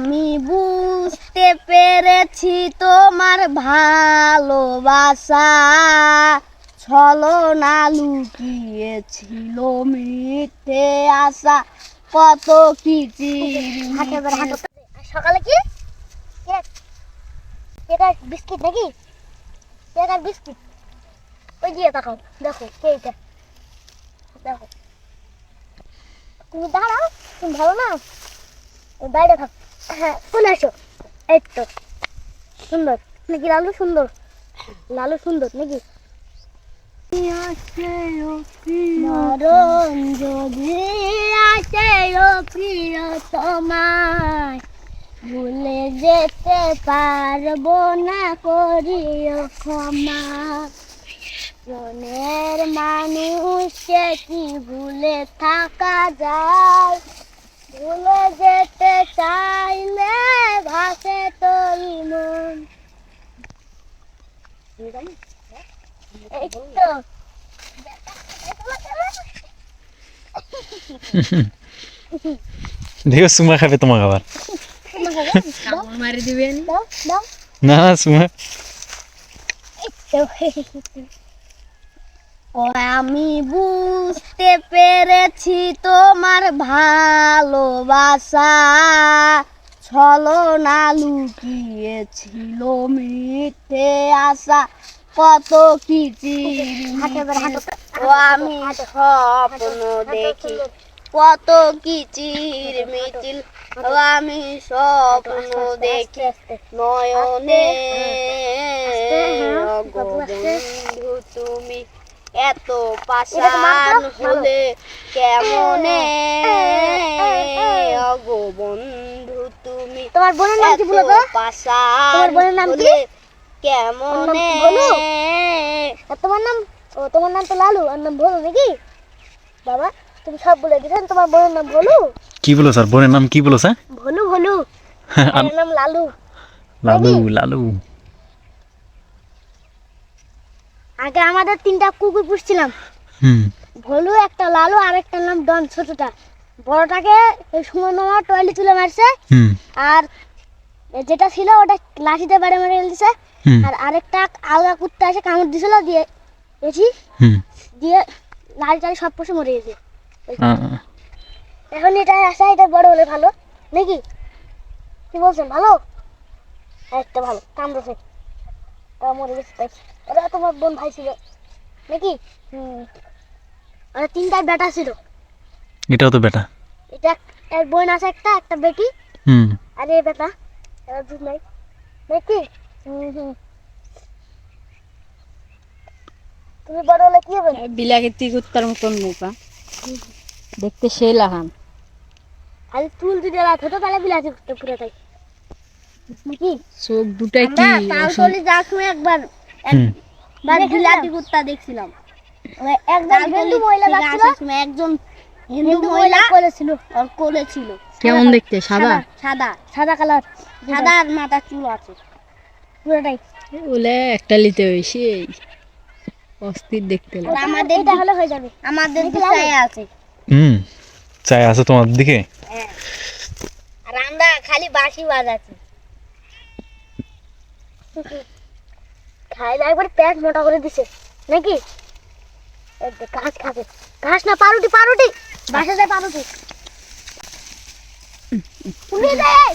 আমি বুঝতে পেরেছি তোমার ভালোবাসা। ছলনা লুকিয়েছিল মিথ্যে আশা। কত কি সকালে কি? বিস্কিট নাকি? বিস্কিট। ওই দিয়ে তাকাও দেখো কেকটা দেখো। তুমি দাঁড়াও তুমি ভালো না? বাইরে থাক। হ্যাঁ চলে আসো। এই তো, সুন্দর। নাকি লালু সুন্দর? লালু সুন্দর নাকি? মরণ যদি আসে প্রিয় তোমায় ভুলে যেতে পারব না করিও ক্ষমা। মনের মানুষকে কি ভুলে থাকা যায়? ভুলে যেতে চাইলে ভাসে তোর মন। এই তো দেখো সুমা খাবে তোমাকে আবার। মারি দিবেন দাও দাও। না না সুমা। ও আমি বুঝতে পেরেছি তোমার ভালোবাসা। ছলনা লুকিয়েছিল মিথ্যে আশা। কত কি ও আমি স্বপ্ন দেখি। কত কি চির মিছিল ও আমি স্বপ্ন দেখি। নয়নে অগো তুমি এত পাশান হলে কেমনে? অগো বন্ধু তুমি তোমার বোনের নাম কি বলো তো? পাশান তোমার বোনের নাম কি? কেমনে? তোমার নাম ও তোমার নাম তো লালু আর নাম ভোলু নাকি? বাবা তুমি সব বলে দিয়েছেন তোমার বোনের নাম ভোলু কি বলো স্যার? বোনের নাম কি বলো স্যার? ভোলু ভোলু আর নাম লালু। লালু লালু। আগে আমাদের তিনটা কুকুর পুষছিলাম। হুম। ভোলু একটা লালু আর একটা নাম ডন ছোটটা। বড়টাকে ওই সুমন মামা টয়লেট তুলে মারছে। আর যেটা ছিল ওটা লাঠিতে বাড়ি মেরে হুম। আর আরেকটা আলগা কুত্তা এসে কামড় দিছিল দিয়ে গেছি দিয়ে লাল টাল সব পশু মরে গেছে। এখন এটা আসা এটা বড় হলে ভালো। নাকি? কি বলছেন? ভালো? একটা ভালো। কামড়েছে। তা মরে গেছে তাই ওরা তোমার বোন ভাই ছিল। নাকি? ওরা তিনটা বেটা ছিল। এটাও তো বেটা। এটা এক- বোন আছে একটা একটা বেটি। হুম। আর এই বেটা এরা দুধ নাই নাকি তুমি বড় হলে কি হবে? বিলাগেতি কুত্তার মতন মুখা দেখতে সে লাহান আর চুল যদি রাত হতো তাহলে বিলাতি করতে পুরোটাই নাকি? চোখ দুটাই কি যাওয়ার সময় একবার। একবার বিলাতি কুত্তা দেখছিলাম। একজন হিন্দু মহিলা যাচ্ছিল। একজন হিন্দু মহিলা করেছিল। ওর কোলে ছিল কেমন দেখতে? সাদা? সাদা সাদা কালার। সাদা আর মাথা চুল আছে। পুরোটাই। বলে একটা নিতে হয়েছে অস্থির দেখতে লাগে। আর আমাদের এটা হলে হয়ে যাবে। আমাদের দিশায় আছে। হুম চাই আছে তোমার দিকে? হ্যাঁ। আর আমরা খালি বাঁশি বাজাচ্ছি। খাই একবার পেট মোটা করে দিছে। নাকি? ঘাস খাবে। ঘাস না পারুটি পারুটি বাসা যায় পারুটি তুমি যাই